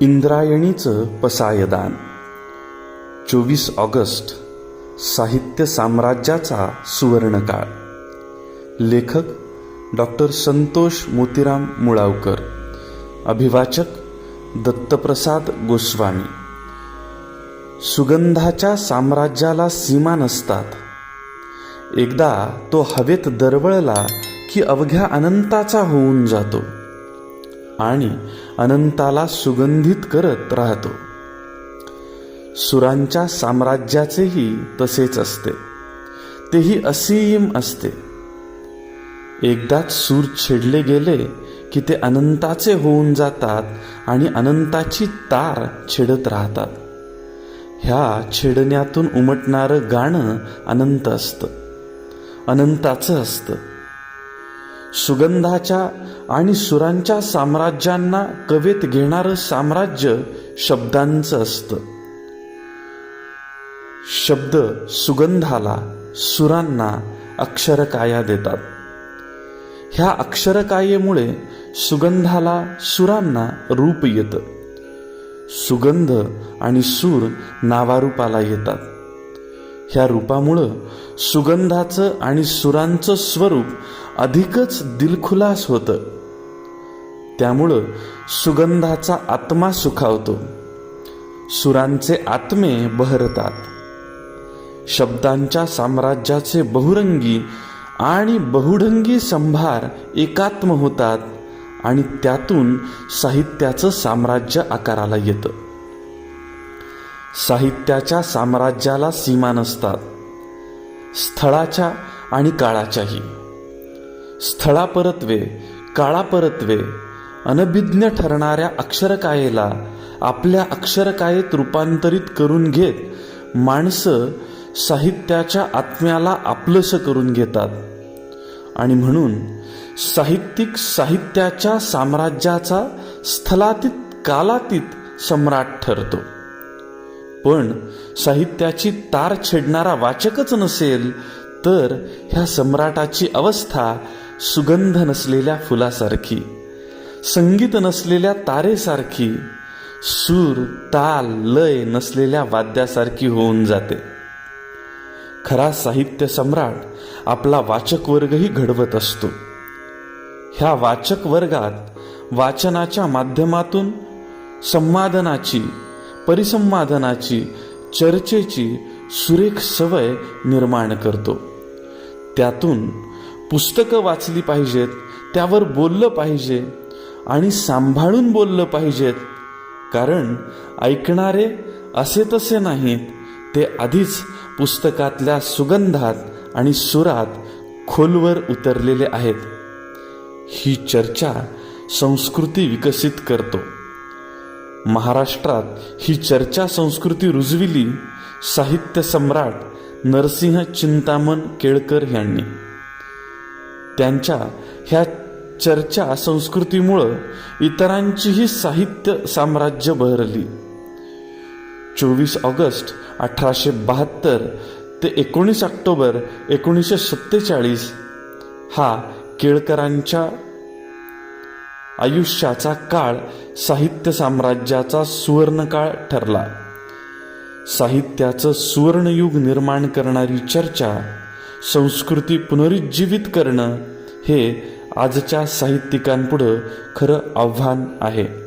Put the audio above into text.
इंद्रायणीचं पसायदान. चोवीस ऑगस्ट साहित्य साम्राज्याचा सुवर्णकाळ. लेखक डॉक्टर संतोष मोतीराम मुळावकर. अभिवाचक दत्तप्रसाद गोस्वामी. सुगंधाच्या साम्राज्याला सीमा नसतात. एकदा तो हवेत दरवळला की अवघ्या अनंताचा होऊन जातो. आणि अनंताला सुगंधित करत राहतो. सुरांच्या साम्राज्याचेही तसेच असते. तेही असीम असते. एकदाच सूर छेडले गेले की ते अनंताचे होऊन जातात आणि अनंताची तार छेडत राहतात. ह्या छेडण्यातून उमटणारं गाणं अनंत असतं. अनंताचं असतं. सुगंधाच्या आणि सुरांच्या साम्राज्यांना कवेत घेणारं साम्राज्य शब्दांचं असतं. शब्द सुगंधाला सुरांना अक्षरकाया देतात. ह्या अक्षरकायेमुळे सुगंधाला सुरांना रूप येतं. सुगंध आणि सूर नावारूपाला येतात. ह्या रूपामुळं सुगंधाचं आणि सुरांचं स्वरूप अधिकच दिलखुलास होतं. त्यामुळं सुगंधाचा आत्मा सुखावतो. सुरांचे आत्मे बहरतात. शब्दांच्या साम्राज्याचे बहुरंगी आणि बहुढंगी संभार एकात्म होतात आणि त्यातून साहित्याचं साम्राज्य आकाराला येतं. साहित्याच्या साम्राज्याला सीमा नसतात. स्थळाच्या आणि काळाच्याही. स्थळापरत्वे काळापरत्वे अनभिज्ञ ठरणाऱ्या अक्षरकायेला आपल्या अक्षरकायेत रूपांतरित करून घेत माणसं साहित्याच्या आत्म्याला आपलंसं करून घेतात. आणि म्हणून साहित्यिक साहित्याच्या साम्राज्याचा स्थलातीत कालातीत सम्राट ठरतो. पण साहित्याची तार छेडणारा वाचकच नसेल तर ह्या सम्राटाची अवस्था सुगंध नसलेल्या फुलासारखी संगीत नसलेल्या तारेसारखी सूर ताल लय नसलेल्या वाद्यासारखी होऊन जाते. खरा साहित्य सम्राट आपला वाचक वर्गही घडवत असतो. ह्या वाचक वर्गात वाचनाच्या माध्यमातून संवादनाची परिसंवादनाची चर्चेची सुरेख सवय निर्माण करतो. त्यातून पुस्तकं वाचली पाहिजेत त्यावर बोललं पाहिजे आणि सांभाळून बोललं पाहिजेत. कारण ऐकणारे असे तसे नाहीत ते आधीच पुस्तकातल्या सुगंधात आणि सुरात खोलवर उतरलेले आहेत. ही चर्चा संस्कृती विकसित करतो. महाराष्ट्रात ही चर्चा संस्कृती रुजविली साहित्य सम्राट नरसिंह चिंतामण केळकर यांनी. त्यांच्या ह्या चर्चा संस्कृतीमुळं इतरांचीही साहित्य साम्राज्य बहरली. चोवीस ऑगस्ट अठराशे बहात्तर ते एकोणीस ऑक्टोबर एकोणीसशे सत्तेचाळीस हा केळकरांच्या आयुष्याचा काळ साहित्य साम्राज्याचा सुवर्णकाळ ठरला. साहित्याचं सुवर्णयुग निर्माण करणारी चर्चा संस्कृती पुनरुज्जीवित करणं हे आजच्या साहित्यिकांपुढं खरं आव्हान आहे.